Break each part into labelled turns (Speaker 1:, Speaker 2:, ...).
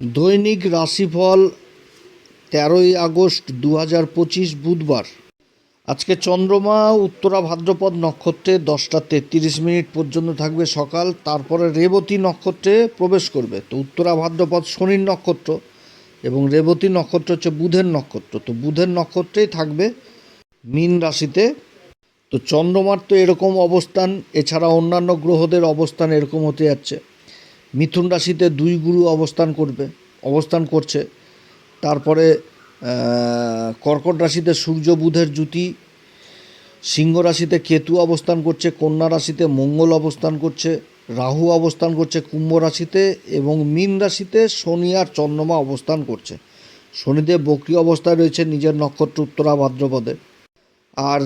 Speaker 1: দৈনিক রাশিফল তেরোই আগস্ট দু হাজার পঁচিশ বুধবার। আজকে চন্দ্রমা, উত্তরা, ভাদ্রপদ নক্ষত্রে দশটা তেত্রিশ মিনিট পর্যন্ত থাকবে সকাল, তারপরে রেবতী নক্ষত্রে প্রবেশ করবে। তো উত্তরা, ভাদ্রপদ শনির নক্ষত্র এবং রেবতী নক্ষত্র হচ্ছে বুধের নক্ষত্র। তো বুধের নক্ষত্রেই থাকবে মীন রাশিতে। তো চন্দ্রমার তো এরকম অবস্থান, এছাড়া অন্যান্য গ্রহদের অবস্থান এরকম হতে যাচ্ছে। মিথুন রাশিতে দুই গুরু অবস্থান করবে, অবস্থান করছে। তারপরে কর্কট রাশিতে সূর্য, বুধের জুতি সিংহ রাশিতে কেতু অবস্থান করছে, কন্যা রাশিতে মঙ্গল অবস্থান করছে, রাহু অবস্থান করছে কুম্ভ রাশিতে এবং মীন রাশিতে শনি আর চন্দ্রমা অবস্থান করছে। শনিদেব বক্রি অবস্থায় রয়েছে নিজের নক্ষত্র উত্তরা ভাদ্রপদে। আর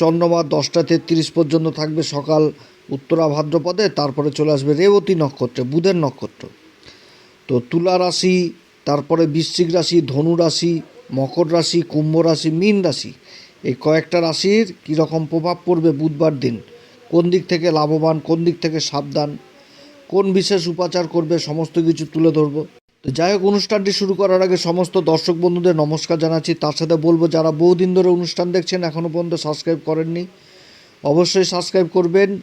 Speaker 1: চন্দ্রমা দশটা তেত্রিশ পর্যন্ত থাকবে সকাল উত্তরা ভাদ্রপদে, তারপরে চলে আসবে রেবতী নক্ষত্রে, বুধের নক্ষত্র। তো তুলা রাশি, তারপরে বৃশ্চিক রাশি, ধনু রাশি, মকর রাশি, কুম্ভ রাশি, মীন রাশি। এই কয়েকটা রাশির কীরকম প্রভাব পড়বে বুধবার দিন? কোন দিক থেকে লাভবান, কোন দিক থেকে সাবধান? কোন বিশেষ উপাচার করবে? সমস্ত কিছু তুলে ধরবো। তো যাই হোক, অনুষ্ঠানটি শুরু করার আগে সমস্ত দর্শক বন্ধুদের নমস্কার জানাচ্ছি। তার সাথে বলব, যারা বহুদিন ধরে অনুষ্ঠান দেখছেন এখনও পর্যন্ত সাবস্ক্রাইব করেননি, অবশ্যই সাবস্ক্রাইব করবেন।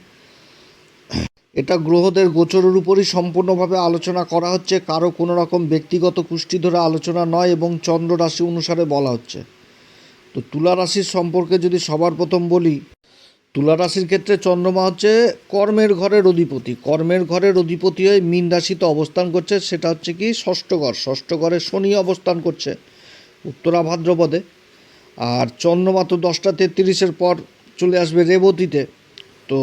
Speaker 1: এটা গ্রহদের গোচরের উপরই সম্পূর্ণভাবে আলোচনা করা হচ্ছে, কারও কোনো রকম ব্যক্তিগত কুষ্টি ধরে আলোচনা নয় এবং চন্দ্র রাশি অনুসারে বলা হচ্ছে। তো তুলা রাশির সম্পর্কে যদি সবার প্রথম বলি, তুলা রাশির ক্ষেত্রে চন্দ্রমা হচ্ছে কর্মের ঘরের অধিপতি। কর্মের ঘরের অধিপতি হয়ে মীন রাশিতে অবস্থান করছে, সেটা হচ্ছে কি ষষ্ঠ ঘর। ষষ্ঠ ঘরে শনি অবস্থান করছে, উত্তরা ভাদ্রপদে। আর চন্দ্রমা তো দশটা তেত্রিশের পর চলে আসবে রেবতীতে। তো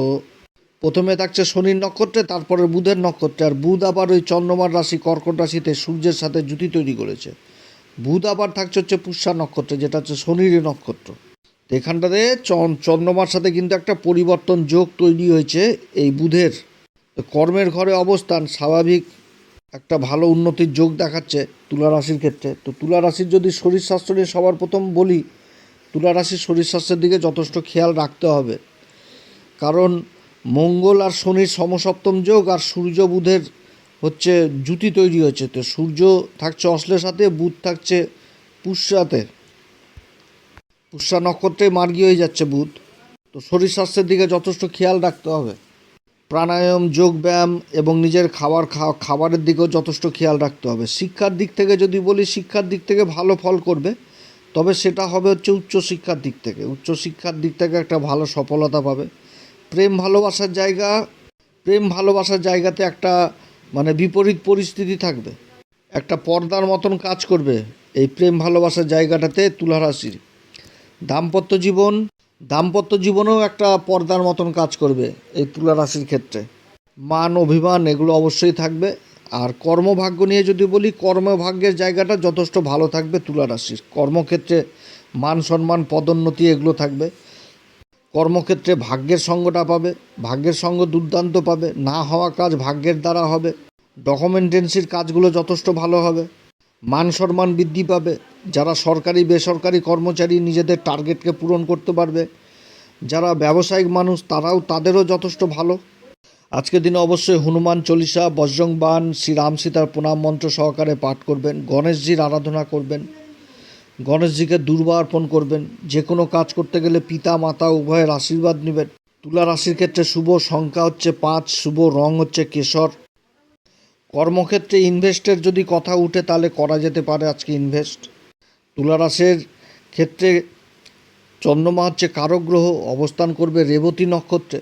Speaker 1: প্রথমে থাকছে শনির নক্ষত্রে, তারপরে বুধের নক্ষত্রে, আর বুধ আবার ওই চন্দ্রমার রাশি, কর্কট রাশিতে সূর্যের সাথে জুতি তৈরি করেছে। বুধ আবার থাকছে হচ্ছে পুষ্যা নক্ষত্রে, যেটা হচ্ছে শনির নক্ষত্র। এখানটাতে চন- চন্দ্রমার সাথে কিন্তু একটা পরিবর্তন যোগ তৈরি হয়েছে এই বুধের। কর্মের ঘরে অবস্থান, স্বাভাবিক একটা ভালো উন্নতির যোগ দেখাচ্ছে তুলা রাশির ক্ষেত্রে। তো তুলা রাশির যদি শরীর স্বাস্থ্য নিয়ে সবার প্রথম বলি, তুলা রাশির শরীর স্বাস্থ্যের দিকে যথেষ্ট খেয়াল রাখতে হবে। কারণ মঙ্গল আর শনির সমসপ্তম যোগ আর সূর্য বুধের হচ্ছে জুতি তৈরি হচ্ছে তো সূর্য থাকছে অশ্লের সাথে, বুধ থাকছে পুষ্যাতে। পুষ্যা নক্ষত্রে মার্গী হয়ে যাচ্ছে বুধ। তো শরীর স্বাস্থ্যের দিকে যথেষ্ট খেয়াল রাখতে হবে। প্রাণায়াম, যোগ ব্যায়াম এবং নিজের খাবার খাওয়া, খাবারের দিকেও যথেষ্ট খেয়াল রাখতে হবে। শিক্ষার দিক থেকে যদি বলি, শিক্ষার দিক থেকে ভালো ফল করবে। তবে সেটা হবে হচ্ছে উচ্চশিক্ষার দিক থেকে। উচ্চশিক্ষার দিক থেকে একটা ভালো সফলতা পাবে। প্রেম ভালোবাসার জায়গা, প্রেম ভালোবাসার জায়গাতে একটা মানে বিপরীত পরিস্থিতি থাকবে। একটা পর্দার মতন কাজ করবে এই প্রেম ভালোবাসার জায়গাটাতে তুলা রাশির দাম্পত্য জীবন, দাম্পত্য জীবনেও একটা পর্দার মতন কাজ করবে এই তুলা রাশির ক্ষেত্রে। মান, অভিমান এগুলো অবশ্যই থাকবে। আর কর্মভাগ্য নিয়ে যদি বলি, কর্মভাগ্যের জায়গাটা যথেষ্ট ভালো থাকবে তুলা রাশির কর্মক্ষেত্রে মান, সম্মান, পদোন্নতি এগুলো থাকবে। কর্মক্ষেত্রে ভাগ্যের সঙ্গটা পাবে, ভাগ্যের সঙ্গ দুর্দান্ত পাবে, না হওয়া কাজ ভাগ্যের দ্বারা হবে। ডকুমেন্টেন্সির কাজগুলো যথেষ্ট ভালো হবে। মান সম্মান বৃদ্ধি পাবে। যারা সরকারি, বেসরকারি কর্মচারী নিজেদের টার্গেটকে পূরণ করতে পারবে। যারা ব্যবসায়িক মানুষ, তারাও তাদেরও যথেষ্ট ভালো। আজকের দিনে অবশ্যই হনুমান চল্লিশা, বজ্রং বান শ্রীরাম সীতার প্রণাম মন্ত্র সহকারে পাঠ করবেন, গণেশজির আরাধনা করবেন। গণেশজিকে দুর্বা অর্পণ করবেন। যে কোনো কাজ করতে গেলে পিতা, মাতা উভয়ের আশীর্বাদ নেবেন। তুলা রাশির ক্ষেত্রে শুভ সংখ্যা হচ্ছে পাঁচ, শুভ রং হচ্ছে কেশর। কর্মক্ষেত্রে ইনভেস্টের যদি কথা উঠে, তাহলে করা যেতে পারে আজকে ইনভেস্ট। তুলা রাশির ক্ষেত্রে চন্দ্রমা হচ্ছে কারক গ্রহ, অবস্থান করবে রেবতী নক্ষত্রে।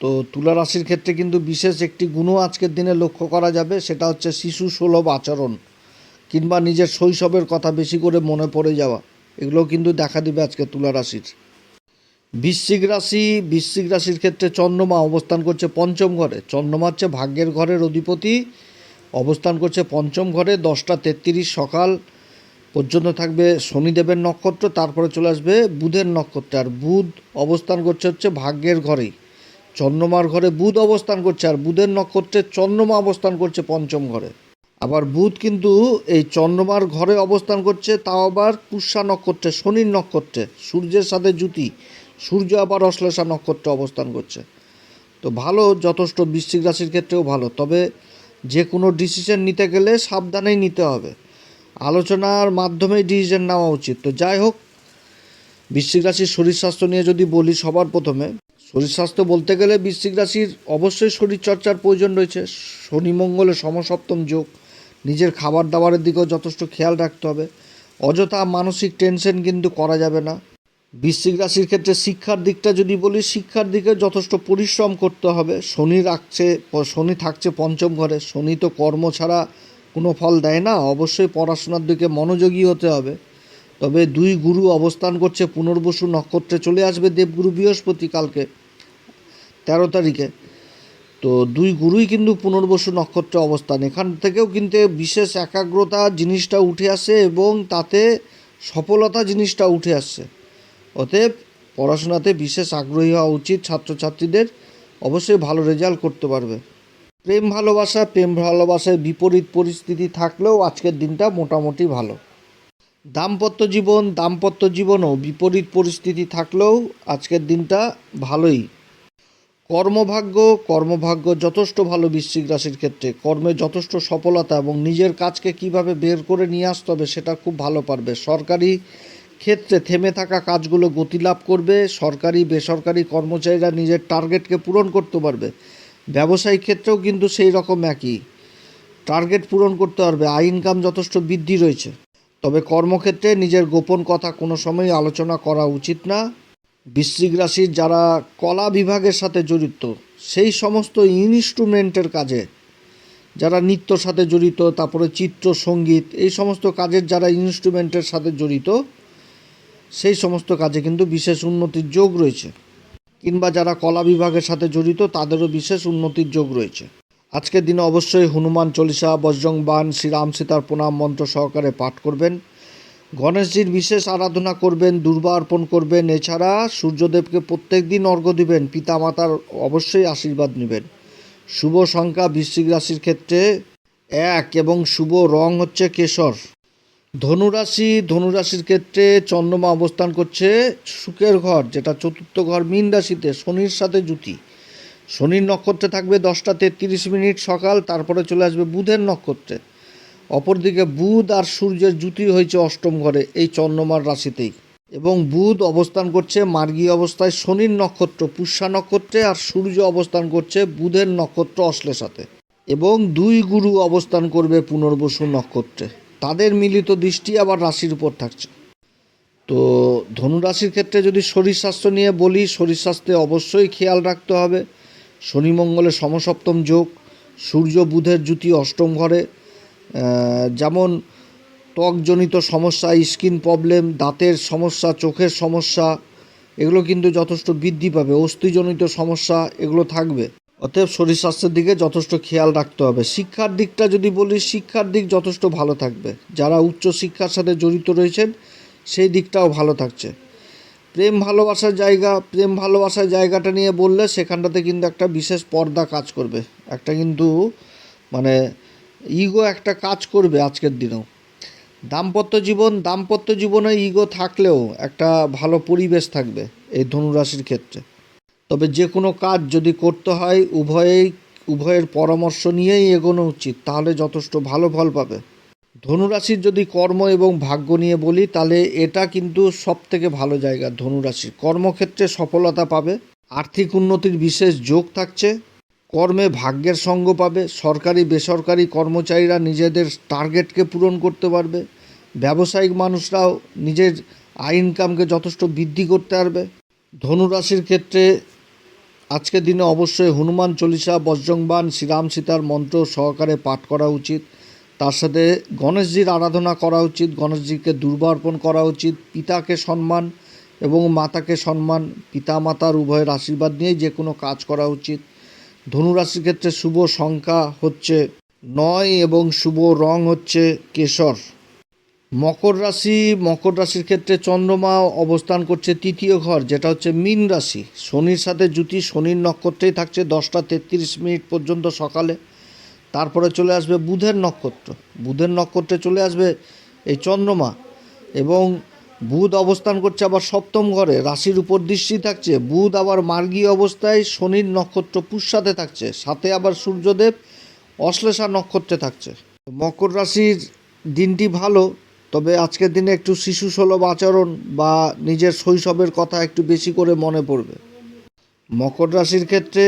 Speaker 1: তো তুলা রাশির ক্ষেত্রে কিন্তু বিশেষ একটি গুণও আজকের দিনে লক্ষ্য করা যাবে, সেটা হচ্ছে শিশু সুলভ আচরণ। কিংবা নিজের শৈশবের কথা বেশি করে মনে পড়ে যাওয়া এগুলো কিন্তু দেখা দিবে আজকে তুলা রাশির। বৃশ্চিক রাশি, বৃশ্চিক রাশির ক্ষেত্রে চন্দ্রমা অবস্থান করছে পঞ্চম ঘরে। চন্দ্রমা হচ্ছে ভাগ্যের ঘরের অধিপতি, অবস্থান করছে পঞ্চম ঘরে, দশটা তেত্রিশ সকাল পর্যন্ত থাকবে শনিদেবের নক্ষত্র, তারপরে চলে আসবে বুধের নক্ষত্র। আর বুধ অবস্থান করছে হচ্ছে ভাগ্যের ঘরেই। চন্দ্রমার ঘরে বুধ অবস্থান করছে, আর বুধের নক্ষত্রে চন্দ্রমা অবস্থান করছে পঞ্চম ঘরে। আবার বুধ কিন্তু এই চন্দ্রমার ঘরে অবস্থান করছে, তাও আবার পুষ্যা নক্ষত্রে, শনির নক্ষত্রে, সূর্যের সাথে জুতি সূর্য আবার অশ্লেষা নক্ষত্রে অবস্থান করছে। তো ভালো, যথেষ্ট বৃশ্চিক রাশির ক্ষেত্রেও ভালো, তবে যে কোনো ডিসিশন নিতে গেলে সাবধানেই নিতে হবে। আলোচনার মাধ্যমেই ডিসিশন নেওয়া উচিত। তো যাই হোক, বৃশ্চিক রাশির শরীর স্বাস্থ্য নিয়ে যদি বলি সবার প্রথমে, শরীর স্বাস্থ্য বলতে গেলে বৃশ্চিক রাশির অবশ্যই শরীরচর্চার প্রয়োজন রয়েছে। শনি মঙ্গলের সমসপ্তম যোগ নিজের খাবার দাবারের দিকেও যথেষ্ট খেয়াল রাখতে হবে। অযথা মানসিক টেনশন কিন্তু করা যাবে না। বৃশ্চিক রাশির ক্ষেত্রে শিক্ষার দিকটা যদি বলি, শিক্ষার দিকে যথেষ্ট পরিশ্রম করতে হবে। শনি রাখছে, শনি থাকছে পঞ্চম ঘরে। শনি তো কর্ম ছাড়া কোনো ফল দেয় না। অবশ্যই পড়াশোনার দিকে মনোযোগী হতে হবে। তবে দুই গুরু অবস্থান করছে, পুনর্বসু নক্ষত্রে চলে আসবে দেবগুরু বৃহস্পতি কালকে তেরো তারিখে। তো দুই গুরুই কিন্তু পুনর্বসু নক্ষত্রে অবস্থান। এখান থেকেও কিন্তু বিশেষ একাগ্রতা জিনিসটা উঠে আসে এবং তাতে সফলতা জিনিসটা উঠে আসছে অতএব পড়াশোনাতে বিশেষ আগ্রহী হওয়া উচিত ছাত্রছাত্রীদের। অবশ্যই ভালো রেজাল্ট করতে পারবে। প্রেম ভালোবাসা, প্রেম ভালোবাসায় বিপরীত পরিস্থিতি থাকলেও আজকের দিনটা মোটামুটি ভালো। দাম্পত্য জীবন, দাম্পত্য জীবনও বিপরীত পরিস্থিতি থাকলেও আজকের দিনটা ভালোই। কর্মভাগ্য কর্মভাগ্য যথেষ্ট ভালো বৃশ্চিক রাশির ক্ষেত্রে। কর্মে যথেষ্ট সফলতা এবং নিজের কাজকে কীভাবে বের করে নিয়ে আসতে হবে সেটা খুব ভালো পারবে। সরকারি ক্ষেত্রে থেমে থাকা কাজগুলো গতি লাভ করবে। সরকারি, বেসরকারি কর্মচারীরা নিজের টার্গেটকে পূরণ করতে পারবে। ব্যবসায়িক ক্ষেত্রেও কিন্তু সেই রকম একই। টার্গেট পূরণ করতে পারবে। আয় ইনকাম যথেষ্ট বৃদ্ধি রয়েছে। তবে কর্মক্ষেত্রে নিজের গোপন কথা কোনো সময় আলোচনা করা উচিত না। বৃশ্চিক রাশির যারা কলা বিভাগের সাথে জড়িত, সেই সমস্ত ইনস্ট্রুমেন্টের কাজে, যারা নৃত্যর সাথে জড়িত, তারপরে চিত্র, সংগীত, এই সমস্ত কাজের যারা ইনস্ট্রুমেন্টের সাথে জড়িত, সেই সমস্ত কাজে কিন্তু বিশেষ উন্নতির যোগ রয়েছে। কিংবা যারা কলা বিভাগের সাথে জড়িত, তাদেরও বিশেষ উন্নতির যোগ রয়েছে। আজকের দিনে অবশ্যই হনুমান চল্লিশা, বজ্রং বান শ্রীরাম সীতার প্রণাম মন্ত্র সহকারে পাঠ করবেন। গণেশজির বিশেষ আরাধনা করবেন, দুর্বা অর্পণ করবেন। এছাড়া সূর্যদেবকে প্রত্যেক দিন অর্ঘ্য দিবেন, পিতামাতার অবশ্যই আশীর্বাদ নেবেন। শুভ সংখ্যা বৃশ্চিক রাশির ক্ষেত্রে এক এবং শুভ রং হচ্ছে কেশর। ধনুরাশি, ধনুরাশির ক্ষেত্রে চন্দ্রমা অবস্থান করছে সুখের ঘর, যেটা চতুর্থ ঘর মীন রাশিতে, শনির সাথে জুতি শনির নক্ষত্রে থাকবে দশটা তেত্রিশ মিনিট সকাল, তারপরে চলে আসবে বুধের নক্ষত্রে। অপরদিকে বুধ আর সূর্যের জুতি হয়েছে অষ্টম ঘরে, এই চন্দ্রমার রাশিতেই। এবং বুধ অবস্থান করছে মার্গী অবস্থায়, শনির নক্ষত্র পুষ্যা নক্ষত্রে আর সূর্য অবস্থান করছে বুধের নক্ষত্র অশ্লেষাতে। এবং দুই গুরু অবস্থান করবে পুনর্বসু নক্ষত্রে। তাদের মিলিত দৃষ্টি আবার রাশির উপর থাকছে। তো ধনুরাশির ক্ষেত্রে যদি শরীর স্বাস্থ্য নিয়ে বলি, শরীর স্বাস্থ্যে অবশ্যই খেয়াল রাখতে হবে। শনি মঙ্গলের সমসপ্তম যোগ, সূর্য বুধের জুতি অষ্টম ঘরে যেমন ত্বকজনিত সমস্যা, স্কিন প্রবলেম, দাঁতের সমস্যা, চোখের সমস্যা, এগুলো কিন্তু যথেষ্ট বৃদ্ধি পাবে। অস্থিজনিত সমস্যা এগুলো থাকবে। অতএব শরীর স্বাস্থ্যের দিকে যথেষ্ট খেয়াল রাখতে হবে। শিক্ষার দিকটা যদি বলি, শিক্ষার দিক যথেষ্ট ভালো থাকবে। যারা উচ্চ শিক্ষার সাথে জড়িত রয়েছেন, সেই দিকটাও ভালো থাকছে। প্রেম ভালোবাসার জায়গা, প্রেম ভালোবাসার জায়গাটা নিয়ে বললে সেখানটাতে কিন্তু একটা বিশেষ পর্দা কাজ করবে। একটা কিন্তু মানে ইগো একটা কাজ করবে আজকের দিনেও। দাম্পত্য জীবন, দাম্পত্য জীবনে ইগো থাকলেও একটা ভালো পরিবেশ থাকবে এই ধনুরাশির ক্ষেত্রে। তবে যে কোনো কাজ যদি করতে হয় উভয়েই উভয়ের পরামর্শ নিয়েই এগোনো উচিত, তাহলে যথেষ্ট ভালো ফল পাবে। ধনুরাশির যদি কর্ম এবং ভাগ্য নিয়ে বলি, তাহলে এটা কিন্তু সব থেকে ভালো জায়গা ধনুরাশির। কর্মক্ষেত্রে সফলতা পাবে, আর্থিক উন্নতির বিশেষ যোগ থাকছে কর্মে ভাগ্যের সঙ্গ পাবে, সরকারি, বেসরকারি কর্মচারীরা নিজেদের টার্গেটকে পূরণ করতে পারবে, ব্যবসায়িক মানুষরাও নিজের আয় ইনকামকে যথেষ্ট বৃদ্ধি করতে পারবে। ধনুরাশির ক্ষেত্রে আজকের দিনে অবশ্যই হনুমান চল্লিশা বজ্রংবান শ্রীরাম সীতার মন্ত্র সহকারে পাঠ করা উচিত। তার সাথে গণেশজির আরাধনা করা উচিত, গণেশজিকে দুর্বা অর্পণ করা উচিত, পিতাকে সম্মান এবং মাতাকে সম্মান পিতা মাতার উভয়ের আশীর্বাদ নিয়েই যে কোনো কাজ করা উচিত। ধনুরাশির ক্ষেত্রে শুভ সংখ্যা হচ্ছে নয় এবং শুভ রং হচ্ছে কেশর। মকর রাশি, মকর রাশির ক্ষেত্রে চন্দ্রমা অবস্থান করছে তৃতীয় ঘর, যেটা হচ্ছে মীন রাশি। শনির সাথে জুতি শনির নক্ষত্রেই থাকছে দশটা তেত্রিশ মিনিট পর্যন্ত সকালে। তারপরে চলে আসবে বুধের নক্ষত্র। বুধের নক্ষত্রে চলে আসবে এই চন্দ্রমা এবং বুধ অবস্থান করছে আবার সপ্তম ঘরে। রাশির উপর দৃষ্টি থাকছে। বুধ আবার মার্গী অবস্থায় শনির নক্ষত্র পুষ্যাতে থাকছে। সাথে আবার সূর্যদেব অশ্লেষা নক্ষত্রে থাকছে। মকর রাশির দিনটি ভালো, তবে আজকের দিনে একটু শিশু সুলভ আচরণ বা নিজের শৈশবের কথা একটু বেশি করে মনে পড়বে। মকর রাশির ক্ষেত্রে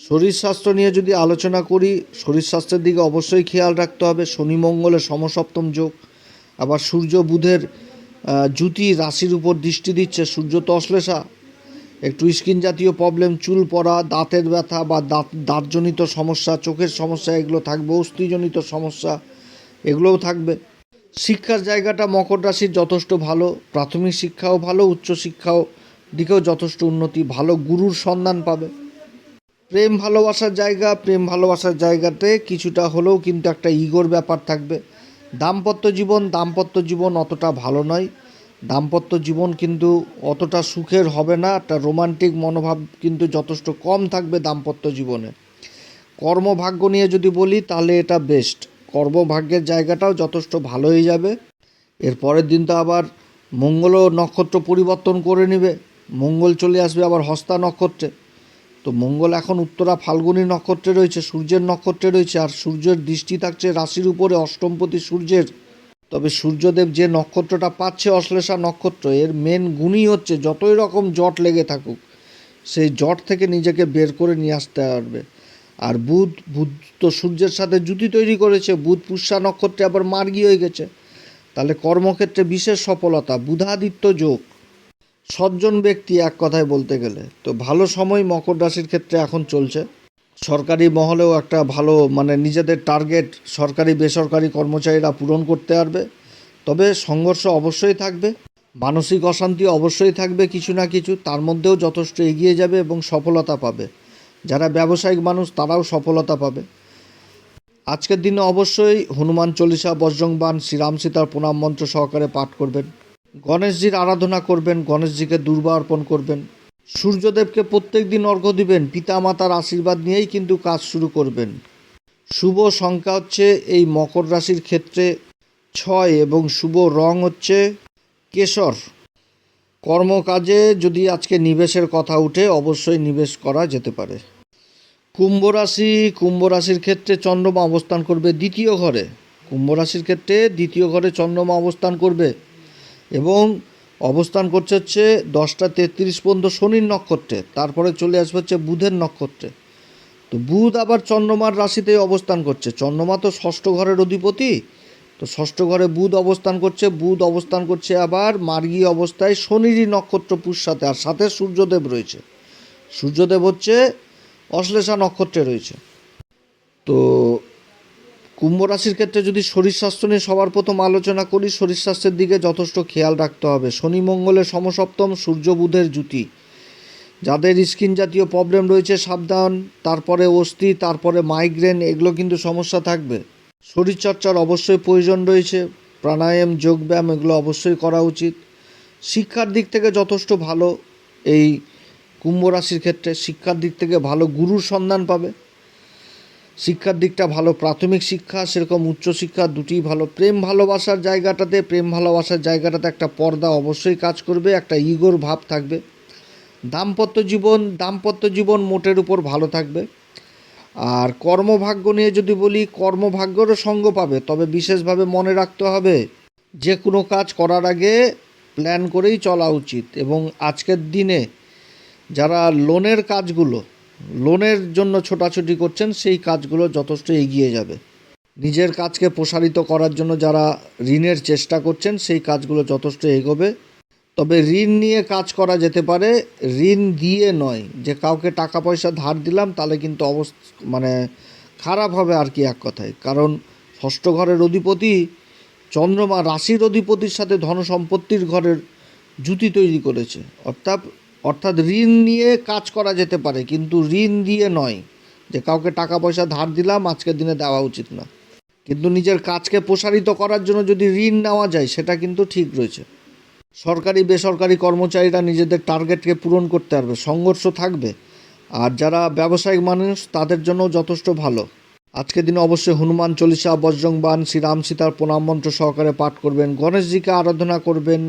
Speaker 1: শরীর স্বাস্থ্য নিয়ে যদি আলোচনা করি, শরীর স্বাস্থ্যের দিকে অবশ্যই খেয়াল রাখতে হবে। শনি মঙ্গলের সমসপ্তম যোগ, আবার সূর্য বুধের জুতি রাশির উপর দৃষ্টি দিচ্ছে সূর্য তো অশ্লেষা একটু স্কিন জাতীয় প্রবলেম চুল পড়া, দাঁতের ব্যথা বা দাঁত দাঁতজনিত সমস্যা, চোখের সমস্যা, এগুলো থাকবে। অস্থিজনিত সমস্যা, এগুলোও থাকবে। শিক্ষার জায়গাটা মকর রাশির যথেষ্ট ভালো। প্রাথমিক শিক্ষাও ভালো উচ্চশিক্ষাও দিকেও যথেষ্ট উন্নতি, ভালো গুরুর সন্ধান পাবে। প্রেম ভালোবাসার জায়গা, প্রেম ভালোবাসার জায়গাতে কিছুটা হলেও কিন্তু একটা ইগোর ব্যাপার থাকবে। দাম্পত্য জীবন দাম্পত্য জীবন অতটা ভালো নয়। দাম্পত্য জীবন কিন্তু অতটা সুখের হবে না, একটা রোমান্টিক মনোভাব কিন্তু যথেষ্ট কম থাকবে দাম্পত্য জীবনে। কর্মভাগ্য নিয়ে যদি বলি, তাহলে এটা বেস্ট কর্মভাগ্যের জায়গাটাও যথেষ্ট ভালো হয়ে যাবে। এর পরের দিন তো আবার মঙ্গলও নক্ষত্র পরিবর্তন করে নেবে। মঙ্গল চলে আসবে আবার হস্তা নক্ষত্রে। তো মঙ্গল এখন উত্তরা ফাল্গুনী নক্ষত্রে রয়েছে, সূর্যের নক্ষত্রে রয়েছে, আর সূর্যের দৃষ্টি থাকছে রাশির উপরে, অষ্টমপতি সূর্যের। তবে সূর্যদেব যে নক্ষত্রটা পাচ্ছে অশ্লেষা নক্ষত্র, এর মেন গুণই হচ্ছে যতই রকম জট লেগে থাকুক, সেই জট থেকে নিজেকে বের করে নিয়ে আসতে পারবে। আর বুধ বুধ তো সূর্যের সাথে জুতি তৈরি করেছে, বুধ পুষ্যা নক্ষত্রে আবার মার্গী হয়ে গেছে। তাহলে কর্মক্ষেত্রে বিশেষ সফলতা, বুধাদিত্য যোগ। সজ্জন ব্যক্তি এক কথায় বলতে গেলে, তো ভালো সময় মকর রাশির ক্ষেত্রে এখন চলছে। সরকারি মহলেও একটা ভালো মানে নিজেদের টার্গেট সরকারি, বেসরকারি কর্মচারীরা পূরণ করতে পারবে। তবে সংঘর্ষ অবশ্যই থাকবে, মানসিক অশান্তি অবশ্যই থাকবে কিছু না কিছু, তার মধ্যেও যথেষ্ট এগিয়ে যাবে এবং সফলতা পাবে। যারা ব্যবসায়িক মানুষ, তারাও সফলতা পাবে। আজকের দিনে অবশ্যই হনুমান চল্লিশা বজ্রংবান শ্রীরাম সীতার প্রণাম মন্ত্র সহকারে পাঠ করবেন। গণেশজির আরাধনা করবেন, গণেশজিকে দুর্বা অর্পণ করবেন। সূর্যদেবকে প্রত্যেক দিন অর্ঘ্য দিবেন, পিতামাতার আশীর্বাদ নিয়েই কিন্তু কাজ শুরু করবেন। শুভ সংখ্যা হচ্ছে এই মকর রাশির ক্ষেত্রে ছয় এবং শুভ রং হচ্ছে কেশর। কর্মকাজে যদি আজকে নিবেশের কথা উঠে, অবশ্যই নিবেশ করা যেতে পারে। কুম্ভ রাশি, কুম্ভ রাশির ক্ষেত্রে চন্দ্রমা অবস্থান করবে দ্বিতীয় ঘরে। কুম্ভ রাশির ক্ষেত্রে দ্বিতীয় ঘরে চন্দ্রমা অবস্থান করবে। এবং অবস্থান করছে হচ্ছে দশটা তেত্রিশ পর্যন্ত শনির নক্ষত্রে, তারপরে চলে আসবে হচ্ছে বুধের নক্ষত্রে। তো বুধ আবার চন্দ্রমার রাশিতে অবস্থান করছে। চন্দ্রমা তো ষষ্ঠ ঘরের অধিপতি, তো ষষ্ঠ ঘরে বুধ অবস্থান করছে, বুধ অবস্থান করছে আবার মার্গী অবস্থায় শনিরই নক্ষত্র পুষ্যাতে আর সাথে সূর্যদেব রয়েছে। সূর্যদেব হচ্ছে অশ্লেষা নক্ষত্রে রয়েছে। তো কুম্ভ রাশির ক্ষেত্রে যদি শরীর স্বাস্থ্য নিয়ে সবার প্রথম আলোচনা করি, শরীর স্বাস্থ্যের দিকে যথেষ্ট খেয়াল রাখতে হবে। শনি মঙ্গলের সমসপ্তম সূর্য বুধের জুতি যাদের স্কিন জাতীয় প্রবলেম রয়েছে, সাবধান, তারপরে অস্থি, তারপরে মাইগ্রেন, এগুলো কিন্তু সমস্যা থাকবে। শরীরচর্চার অবশ্যই প্রয়োজন রয়েছে। প্রাণায়াম, যোগব্যায়াম এগুলো অবশ্যই করা উচিত। শিক্ষার দিক থেকে যথেষ্ট ভালো। এই কুম্ভ রাশির ক্ষেত্রে শিক্ষার দিক থেকে ভালো গুরুর সন্ধান পাবে। শিক্ষার দিকটা ভালো, প্রাথমিক শিক্ষা, সেরকম উচ্চশিক্ষা দুটি ভালো, প্রেম ভালোবাসার জায়গাটাতে, প্রেম ভালোবাসার জায়গাটাতে একটা পর্দা অবশ্যই কাজ করবে, একটা ইগোর ভাব থাকবে। দাম্পত্য জীবন দাম্পত্য জীবন মোটের উপর ভালো থাকবে। আর কর্মভাগ্য নিয়ে যদি বলি, কর্মভাগ্যরও সঙ্গ পাবে, তবে বিশেষভাবে মনে রাখতে হবে যে কোনো কাজ করার আগে প্ল্যান করেই চলা উচিত। এবং আজকের দিনে যারা লোনের কাজগুলো লোনের জন্য ছোটাছুটি করছেন, সেই কাজগুলো যথেষ্ট এগিয়ে যাবে। নিজের কাজকে প্রসারিত করার জন্য যারা ঋণের চেষ্টা করছেন, সেই কাজগুলো যথেষ্ট এগোবে। তবে ঋণ নিয়ে কাজ করা যেতে পারে, ঋণ দিয়ে নয়। যে কাউকে টাকা পয়সা ধার দিলাম, তাহলে কিন্তু অবস্থা মানে খারাপ হবে আর কি এক কথায়। কারণ ষষ্ঠ ঘরের অধিপতি, চন্দ্রমা রাশির অধিপতির সাথে ধন সম্পত্তির ঘরের জুতি তৈরি করেছে। অর্থাৎ অর্থাৎ ঋণ নিয়ে কাজ করা যেতে পারে, কিন্তু ঋণ দিয়ে নয়। যে কাউকে টাকা পয়সা ধার দিলাম, আজকের দিনে দেওয়া উচিত না। কিন্তু নিজের কাজকে প্রসারিত করার জন্য যদি ঋণ নেওয়া যায়, সেটা কিন্তু ঠিক রয়েছে। সরকারি, বেসরকারি কর্মচারীরা নিজেদের টার্গেটকে পূরণ করতে পারবে, সংঘর্ষ থাকবে। আর যারা ব্যবসায়িক মানুষ, তাদের জন্য যথেষ্ট ভালো। আজকের দিনে অবশ্যই হনুমান চল্লিশা বজ্রংবান শ্রীরাম সীতার প্রণাম মন্ত্র সহকারে পাঠ করবেন, গণেশজিকে আরাধনা করবেন।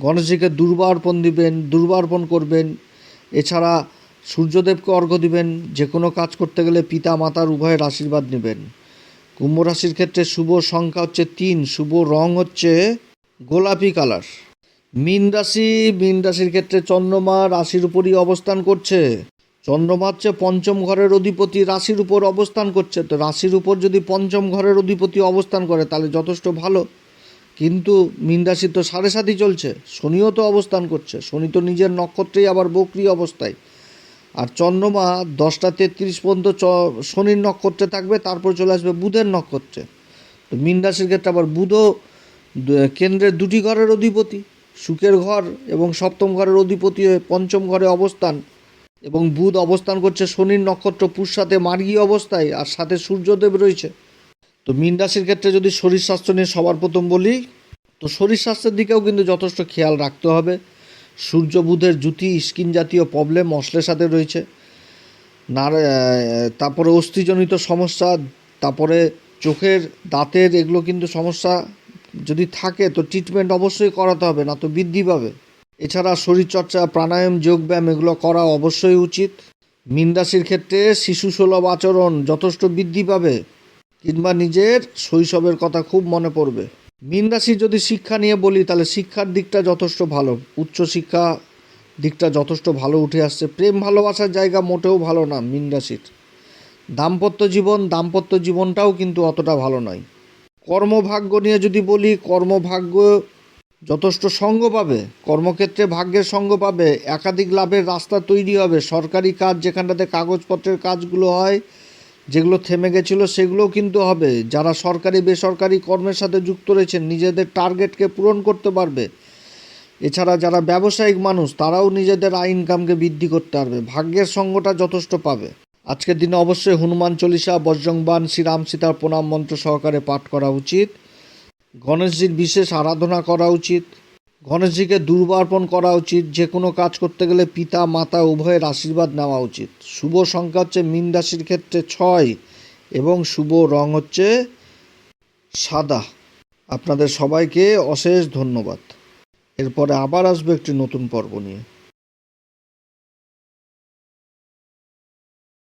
Speaker 1: গণেশজিকে দুর্বার্পণ দিবেন দুর্বার্পণ করবেন। এছাড়া সূর্যদেবকে অর্ঘ্য দিবেন। যে কোনো কাজ করতে গেলে পিতা, মাতার উভয়ের আশীর্বাদ নেবেন। কুম্ভ রাশির ক্ষেত্রে শুভ সংখ্যা হচ্ছে তিন, শুভ রং হচ্ছে গোলাপি কালার। মীন রাশি, মীন রাশির ক্ষেত্রে চন্দ্রমা রাশির উপরই অবস্থান করছে। চন্দ্রমা হচ্ছে পঞ্চম ঘরের অধিপতি, রাশির উপর অবস্থান করছে। তো রাশির উপর যদি পঞ্চম ঘরের অধিপতি অবস্থান করে, তাহলে যথেষ্ট ভালো। কিন্তু মীন রাশি তো সাড়ে সাতই চলছে, শনিও তো অবস্থান করছে, শনি তো নিজের নক্ষত্রেই আবার বকরি অবস্থায়। আর চন্দ্রমা দশটা তেত্রিশ পর্যন্ত চ, শনির নক্ষত্রে থাকবে, তারপর চলে আসবে বুধের নক্ষত্রে। তো মীন রাশির ক্ষেত্রে আবার বুধও কেন্দ্রের দুটি ঘরের অধিপতি, সুখের ঘর এবং সপ্তম ঘরের অধিপতি হয়ে পঞ্চম ঘরে অবস্থান। এবং বুধ অবস্থান করছে শনির নক্ষত্র পুষ্যাতে মার্গী অবস্থায়, আর সাথে সূর্যদেব রয়েছে। তো মীন রাশির ক্ষেত্রে যদি শরীর স্বাস্থ্য নিয়ে সবার প্রথম বলি, তো শরীর স্বাস্থ্যের দিকেও কিন্তু যথেষ্ট খেয়াল রাখতে হবে। সূর্য, বুধের জুতি, স্কিন জাতীয় প্রবলেম অশ্লেষাতে রয়েছে। নার তারপরে অস্থিজনিত সমস্যা, তারপরে চোখের, দাঁতের এগুলো কিন্তু সমস্যা যদি থাকে, তো ট্রিটমেন্ট অবশ্যই করাতে হবে, না তো বৃদ্ধি পাবে। এছাড়া শরীরচর্চা, প্রাণায়াম, যোগব্যায়াম এগুলো করা অবশ্যই উচিত। মীন রাশির ক্ষেত্রে শিশু সুলভ আচরণ যথেষ্ট বৃদ্ধি পাবে। কিংবা নিজের শৈশবের কথা খুব মনে পড়বে। মীন রাশির যদি শিক্ষা নিয়ে বলি, তাহলে শিক্ষার দিকটা যথেষ্ট ভালো। উচ্চশিক্ষা দিকটা যথেষ্ট ভালো উঠে আসছে। প্রেম ভালোবাসার জায়গা মোটেও ভালো না মীন রাশির। দাম্পত্য জীবন, দাম্পত্য জীবনটাও কিন্তু অতটা ভালো নয়। কর্মভাগ্য নিয়ে যদি বলি, কর্মভাগ্য যথেষ্ট সঙ্গ পাবে। কর্মক্ষেত্রে ভাগ্যের সঙ্গ পাবে। একাধিক লাভের রাস্তা তৈরি হবে। সরকারি কাজ যেখানটাতে কাগজপত্রের কাজগুলো হয় যেগুলো থেমে গেছিল, সেগুলোও কিন্তু হবে। যারা সরকারি, বেসরকারি কর্মের সাথে যুক্ত রয়েছেন, নিজেদের টার্গেটকে পূরণ করতে পারবে। এছাড়া যারা ব্যবসায়িক মানুষ, তারাও নিজেদের আয়, ইনকামকে বৃদ্ধি করতে পারবে। ভাগ্যের সঙ্গটা যথেষ্ট পাবে। আজকের দিনে অবশ্যই হনুমান চল্লিশা বজ্রংবান শ্রীরাম সীতার প্রণাম মন্ত্র সহকারে পাঠ করা উচিত। গণেশজির বিশেষ আরাধনা করা উচিত। গণেশজিকে দুর্বার্পণ করা উচিত, যে কোনো কাজ করতে গেলে পিতা, মাতা উভয়ের আশীর্বাদ নেওয়া উচিত। শুভ সংখ্যা হচ্ছে মীন রাশির ক্ষেত্রে ছয় এবং শুভ রং হচ্ছে সাদা। আপনাদের সবাইকে অশেষ ধন্যবাদ। এরপরে আবার আসবে একটি নতুন পর্ব নিয়ে।